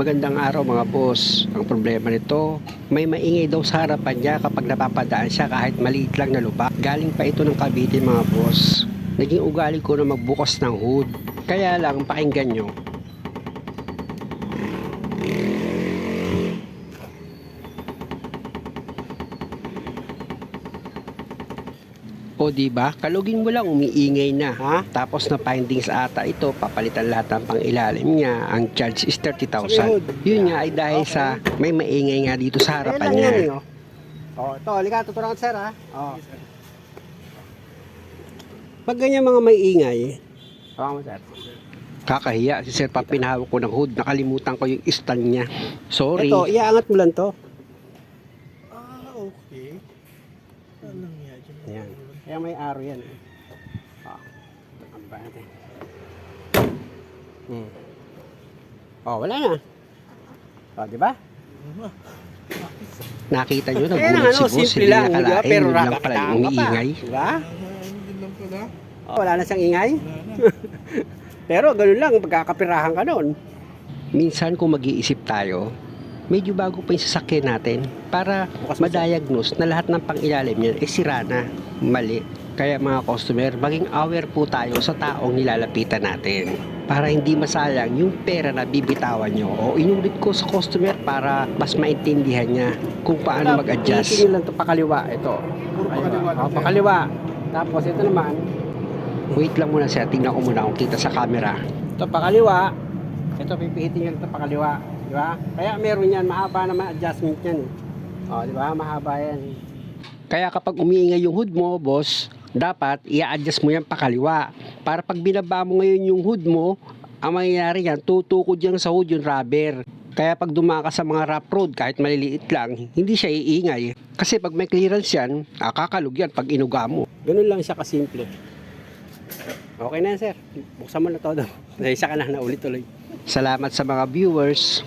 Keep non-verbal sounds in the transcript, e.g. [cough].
Magandang araw mga boss. Ang problema nito, may maingay daw sa harapan niya kapag napapadaan siya kahit maliit lang na lupa. Galing pa ito ng Cavite mga boss. Naging ugali ko na magbukas ng hood. Kaya lang pakinggan nyo. O di ba? Kalugin mo lang umiingay na, ha? Tapos na findings ata ito, papalitan lahat ng pangilalim niya. Ang charge is 30,000. Yun nga ay dahil sa may maingay nga dito sa harapan niya. oh. Oh, ito, halika, tuturuan ko, sir, ha? Oh. Pag ganyan mga may ingay, Hawakan mo, sir. kakahiya si Sir pag pinahawak ko ng hood, nakalimutan ko yung stand niya. Sorry. Ito, iaangat mo lang to. Ah, okay. Alam dyan. Ayan. Kaya may araw yan. Oh. Ano ba natin? Hmm. Oh, wala na. Oh, di ba? Nakita nyo, nagulat na, si ano, boss, simple lang, di ba? nakalain, Pero lang pala yung umiingay. Di ba? Ah, yun lang pala. Oh, wala na siyang ingay. [laughs] Pero ganun lang, pagkakapirahan ka noon. Minsan kung mag-iisip tayo, medyo bago pa yung sasakyan natin para ma-diagnose na lahat ng pangilalim niyan eh sira na, mali. Kaya mga customer, maging aware po tayo sa taong nilalapitan natin para hindi masayang yung pera na bibitawan nyo o inulit ko sa customer para mas maintindihan niya kung paano mag-adjust. Tingin lang to pakaliwa. Ito. Puro pakaliwa Oh, pakaliwa. Tapos ito naman, Wait lang muna sir, tingnan ko muna kung kita sa camera. ito pakaliwa. Ito pipihitin nyo ito pakaliwa. Di ba? Kaya meron yan, mahaba naman adjustment yan. Oh, di ba? Mahaba yan. Kaya kapag umiingay yung hood mo, boss, dapat i-adjust mo yan pakaliwa. Para pag binaba mo ngayon yung hood mo, ang mangyayari yan, tutukod yan sa hood yung rubber. Kaya pag dumaka sa mga rough road, kahit maliliit lang, hindi siya iingay. Kasi pag may clearance yan, akakalog yan pag inuga mo. Ganun lang siya kasimple. Okay na yan, sir. Buksan mo na todo. Dahil [laughs] isa ka na naulit tuloy. Salamat sa mga viewers.